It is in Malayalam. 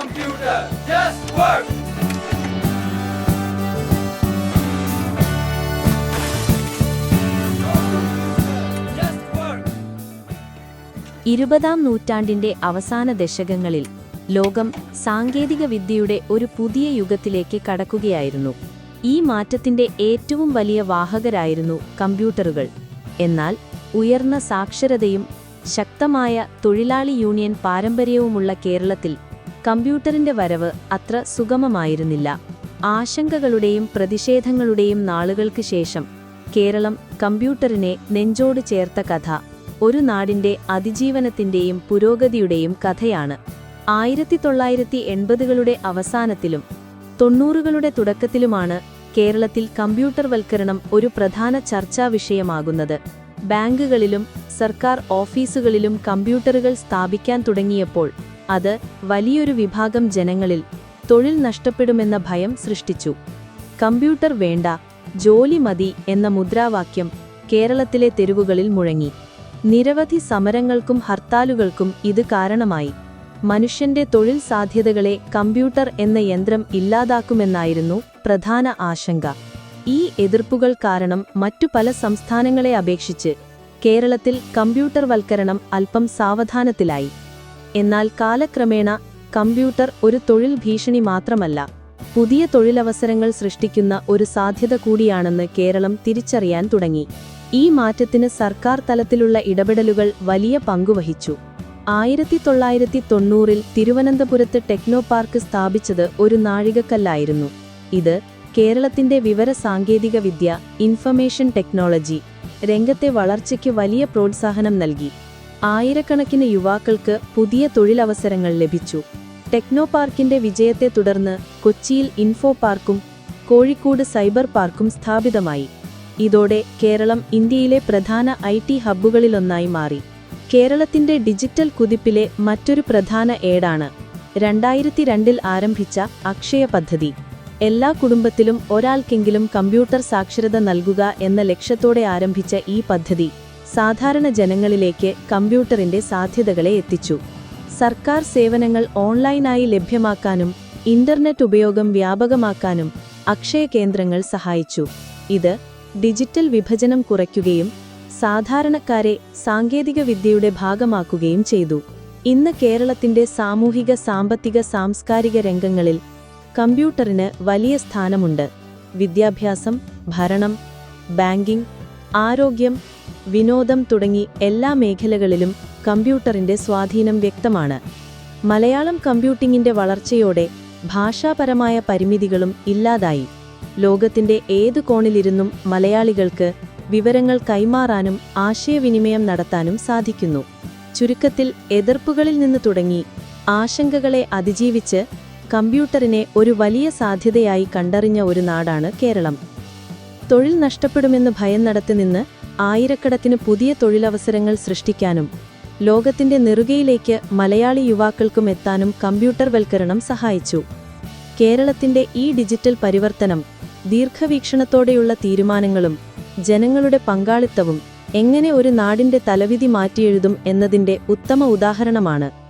Computer, just work! ഇരുപതാം നൂറ്റാണ്ടിന്റെ അവസാന ദശകങ്ങളിൽ ലോകം സാങ്കേതിക വിദ്യയുടെ ഒരു പുതിയ യുഗത്തിലേക്ക് കടക്കുകയായിരുന്നു. ഈ മാറ്റത്തിന്റെ ഏറ്റവും വലിയ വാഹകരായിരുന്നു കമ്പ്യൂട്ടറുകൾ. എന്നാൽ ഉയർന്ന സാക്ഷരതയും ശക്തമായ തൊഴിലാളി യൂണിയൻ പാരമ്പര്യവുമുള്ള കേരളത്തിൽ കമ്പ്യൂട്ടറിന്റെ വരവ് അത്ര സുഗമമായിരുന്നില്ല. ആശങ്കകളുടെയും പ്രതിഷേധങ്ങളുടെയും നാളുകൾക്ക് ശേഷം കേരളം കമ്പ്യൂട്ടറിനെ നെഞ്ചോട് ചേർത്ത കഥ ഒരു നാടിന്റെ അതിജീവനത്തിന്റെയും പുരോഗതിയുടെയും കഥയാണ്. ആയിരത്തി തൊള്ളായിരത്തി എൺപതുകളുടെ അവസാനത്തിലും തൊണ്ണൂറുകളുടെ തുടക്കത്തിലുമാണ് കേരളത്തിൽ കമ്പ്യൂട്ടർവൽക്കരണം ഒരു പ്രധാന ചർച്ചാ വിഷയമാകുന്നത്. ബാങ്കുകളിലും സർക്കാർ ഓഫീസുകളിലും കമ്പ്യൂട്ടറുകൾ സ്ഥാപിക്കാൻ തുടങ്ങിയപ്പോൾ അത് വലിയൊരു വിഭാഗം ജനങ്ങളിൽ തൊഴിൽ നഷ്ടപ്പെടുമെന്ന ഭയം സൃഷ്ടിച്ചു. കമ്പ്യൂട്ടർ വേണ്ട ജോലി മതി എന്ന മുദ്രാവാക്യം കേരളത്തിലെ തെരുവുകളിൽ മുഴങ്ങി. നിരവധി സമരങ്ങൾക്കും ഹർത്താലുകൾക്കും ഇത് കാരണമായി. മനുഷ്യന്റെ തൊഴിൽ സാധ്യതകളെ കമ്പ്യൂട്ടർ എന്ന യന്ത്രം ഇല്ലാതാക്കുമെന്നായിരുന്നു പ്രധാന ആശങ്ക. ഈ എതിർപ്പുകൾ കാരണം മറ്റു പല സംസ്ഥാനങ്ങളെ അപേക്ഷിച്ച് കേരളത്തിൽ കമ്പ്യൂട്ടർവൽക്കരണം അല്പം സാവധാനത്തിലായി. എന്നാൽ കാലക്രമേണ കമ്പ്യൂട്ടർ ഒരു തൊഴിൽ ഭീഷണി മാത്രമല്ല പുതിയ തൊഴിലവസരങ്ങൾ സൃഷ്ടിക്കുന്ന ഒരു സാധ്യത കൂടിയാണെന്ന് കേരളം തിരിച്ചറിയാൻ തുടങ്ങി. ഈ മാറ്റത്തിന് സർക്കാർ തലത്തിലുള്ള ഇടപെടലുകൾ വലിയ പങ്കുവഹിച്ചു ആയിരത്തി തൊള്ളായിരത്തി തൊണ്ണൂറിൽ തിരുവനന്തപുരത്ത് ടെക്നോ പാർക്ക് സ്ഥാപിച്ചത് ഒരു നാഴികക്കല്ലായിരുന്നു. ഇത് കേരളത്തിന്റെ വിവര സാങ്കേതിക വിദ്യ ഇൻഫർമേഷൻ ടെക്നോളജി രംഗത്തെ വളർച്ചയ്ക്ക് വലിയ പ്രോത്സാഹനം നൽകി. ആയിരക്കണക്കിന് യുവാക്കൾക്ക് പുതിയ തൊഴിലവസരങ്ങൾ ലഭിച്ചു. ടെക്നോ പാർക്കിന്റെ വിജയത്തെ തുടർന്ന് കൊച്ചിയിൽ ഇൻഫോ പാർക്കും കോഴിക്കോട് സൈബർ പാർക്കും സ്ഥാപിതമായി. ഇതോടെ കേരളം ഇന്ത്യയിലെ പ്രധാന ഐ ടി ഹബ്ബുകളിലൊന്നായി മാറി. കേരളത്തിന്റെ ഡിജിറ്റൽ കുതിപ്പിലെ മറ്റൊരു പ്രധാന ഏടാണ് രണ്ടായിരത്തി രണ്ടിൽ ആരംഭിച്ച അക്ഷയ പദ്ധതി. എല്ലാ കുടുംബത്തിലും ഒരാൾക്കെങ്കിലും കമ്പ്യൂട്ടർ സാക്ഷരത നൽകുക എന്ന ലക്ഷ്യത്തോടെ ആരംഭിച്ച ഈ പദ്ധതി സാധാരണ ജനങ്ങളിലേക്ക് കമ്പ്യൂട്ടറിന്റെ സാധ്യതകളെ എത്തിച്ചു. സർക്കാർ സേവനങ്ങൾ ഓൺലൈനായി ലഭ്യമാക്കാനും ഇന്റർനെറ്റ് ഉപയോഗം വ്യാപകമാക്കാനും അക്ഷയ കേന്ദ്രങ്ങൾ സഹായിച്ചു. ഇത് ഡിജിറ്റൽ വിഭജനം കുറയ്ക്കുകയും സാധാരണക്കാരെ സാങ്കേതിക വിദ്യയുടെ ഭാഗമാക്കുകയും ചെയ്തു. ഇന്ന് കേരളത്തിന്റെ സാമൂഹിക സാമ്പത്തിക സാംസ്കാരിക രംഗങ്ങളിൽ കമ്പ്യൂട്ടറിന് വലിയ സ്ഥാനമുണ്ട്. വിദ്യാഭ്യാസം ഭരണം ബാങ്കിംഗ് ആരോഗ്യം വിനോദം തുടങ്ങി എല്ലാ മേഖലകളിലും കമ്പ്യൂട്ടറിന്റെ സ്വാധീനം വ്യക്തമാണ്. മലയാളം കമ്പ്യൂട്ടിംഗിന്റെ വളർച്ചയോടെ ഭാഷാപരമായ പരിമിതികളും ഇല്ലാതായി. ലോകത്തിന്റെ ഏതു കോണിലിരുന്നും മലയാളികൾക്ക് വിവരങ്ങൾ കൈമാറാനും ആശയവിനിമയം നടത്താനും സാധിക്കുന്നു. ചുരുക്കത്തിൽ എതിർപ്പുകളിൽ നിന്ന് തുടങ്ങി ആശങ്കകളെ അതിജീവിച്ച് കമ്പ്യൂട്ടറിനെ ഒരു വലിയ സാധ്യതയായി കണ്ടറിഞ്ഞ ഒരു നാടാണ് കേരളം. തൊഴിൽ നഷ്ടപ്പെടുമെന്ന് ഭയം നടത്തിനിന്ന് ആയിരക്കണക്കിന് പുതിയ തൊഴിലവസരങ്ങൾ സൃഷ്ടിക്കാനും ലോകത്തിന്റെ നെറുകയിലേക്ക് മലയാളി യുവാക്കൾക്കും എത്താനും കമ്പ്യൂട്ടർവൽക്കരണം സഹായിച്ചു. കേരളത്തിന്റെ ഈ ഡിജിറ്റൽ പരിവർത്തനം ദീർഘവീക്ഷണത്തോടെയുള്ള തീരുമാനങ്ങളും ജനങ്ങളുടെ പങ്കാളിത്തവും എങ്ങനെ ഒരു നാടിന്റെ തലവിധി മാറ്റിയെഴുതും എന്നതിന്റെ ഉത്തമ ഉദാഹരണമാണ്.